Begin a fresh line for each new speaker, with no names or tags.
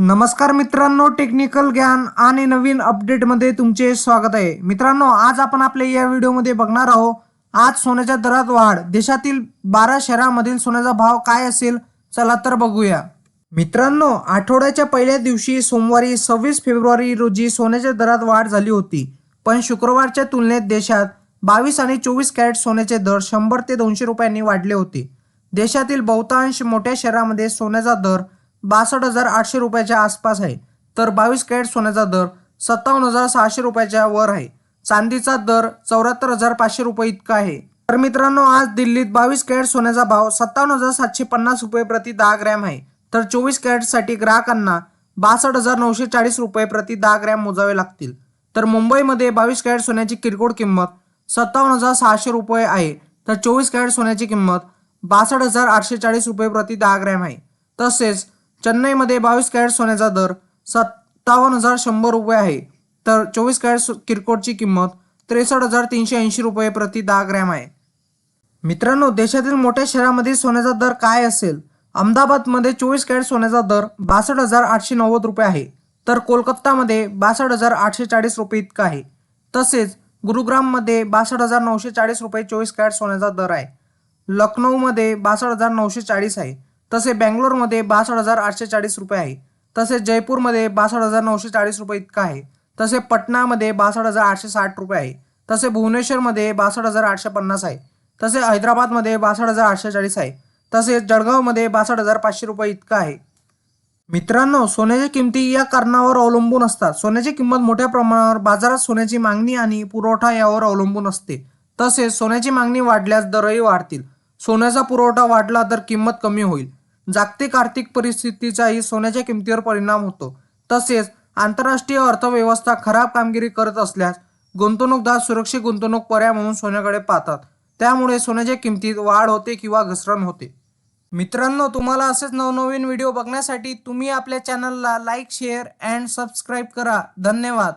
नमस्कार मित्रांनो टेक्निकल ज्ञान आणि नवीन अपडेटमध्ये तुमचे स्वागत आहे. मित्रांनो आज आपण आपल्या या व्हिडिओमध्ये बघणार आहोत आज सोन्याच्या दरात वाढ देशातील बारा शहरामधील सोन्याचा भाव काय असेल चला तर बघूया. मित्रांनो आठवड्याच्या पहिल्या दिवशी सोमवारी सव्वीस फेब्रुवारी रोजी सोन्याच्या दरात वाढ झाली होती. पण शुक्रवारच्या तुलनेत देशात बावीस आणि चोवीस कॅरेट सोन्याचे दर शंभर ते दोनशे रुपयांनी वाढले होते. देशातील बहुतांश मोठ्या शहरामध्ये सोन्याचा दर बासष्ट हजार आठशे रुपयाच्या आसपास आहे. तर बावीस कॅरेट सोन्याचा दर सत्तावन्न हजार सहाशे रुपयाच्या वर आहे. चांदीचा दर चौऱ्याहत्तर हजार पाचशे रुपये इतका आहे. तर मित्रांनो आज दिल्लीत बावीस कॅरेट सोन्याचा भाव सत्तावन्न हजार सातशे पन्नास रुपये प्रति दहा ग्रॅम आहे. तर चोवीस कॅरेटसाठी ग्राहकांना बासष्ट हजार नऊशे चाळीस रुपये प्रति दहा ग्रॅम मोजावे लागतील. तर मुंबईमध्ये बावीस कॅरेट सोन्याची किरकोळ किंमत सत्तावन्न हजार सहाशे रुपये आहे. तर चोवीस कॅरेट सोन्याची किंमत बासष्ट हजार आठशे चाळीस रुपये प्रति दहा ग्रॅम आहे. तसेच चेन्नईमध्ये बावीस कॅरेट सोन्याचा दर सत्तावन्न हजार शंभर रुपये आहे. तर चोवीस कॅरेट किरकोटची किरकोळची किंमत त्रेसष्ट हजार तीनशे ऐंशी रुपये प्रति दहा ग्रॅम आहे. मित्रांनो देशातील मोठ्या शहरामध्ये सोन्याचा दर काय असेल? अहमदाबादमध्ये चोवीस कॅरेट सोन्याचा दर बासष्ट हजार आठशे नव्वद रुपये आहे. तर कोलकातामध्ये बासष्ट हजार आठशे चाळीस रुपये इतका आहे. तसेच गुरुग्राममध्ये बासष्ट हजार नऊशे चाळीस रुपये चोवीस कॅरेट सोन्याचा दर आहे. लखनौमध्ये बासष्ट हजार नऊशे चाळीस आहे. तसे बँगलोरमध्ये बासष्ट हजार आठशे चाळीस रुपये आहे. तसेच जयपूरमध्ये बासष्ट हजार नऊशे चाळीस रुपये इतका आहे. तसे पटनामध्ये बासष्ट हजार आठशे साठ रुपये आहे. तसे भुवनेश्वरमध्ये बासष्ट हजार आठशे पन्नास आहे. तसे हैदराबादमध्ये बासष्ट हजार आठशे चाळीस आहे. तसेच जळगावमध्ये बासष्ट हजार पाचशे रुपये इतका आहे. मित्रांनो सोन्याच्या किमती या कारणावर अवलंबून असतात. सोन्याची किंमत मोठ्या प्रमाणावर बाजारात सोन्याची मागणी आणि पुरवठा यावर अवलंबून असते. तसेच सोन्याची मागणी वाढल्यास दरही वाढतील. सोन्याचा पुरवठा वाढला तर किंमत कमी होईल. जागतिक आर्थिक परिस्थितीचाही सोन्याच्या किमतीवर परिणाम होतो. तसेच आंतरराष्ट्रीय अर्थव्यवस्था खराब कामगिरी करत असल्यास गुंतवणूकदार सुरक्षित गुंतवणूक पर्याय म्हणून सोन्याकडे पाहतात. त्यामुळे सोन्याच्या किमतीत वाढ होते किंवा घसरण होते. मित्रांनो तुम्हाला असेच नवनवीन व्हिडिओ बघण्यासाठी तुम्ही आपल्या चॅनलला लाईक शेअर अँड सबस्क्राईब करा. धन्यवाद.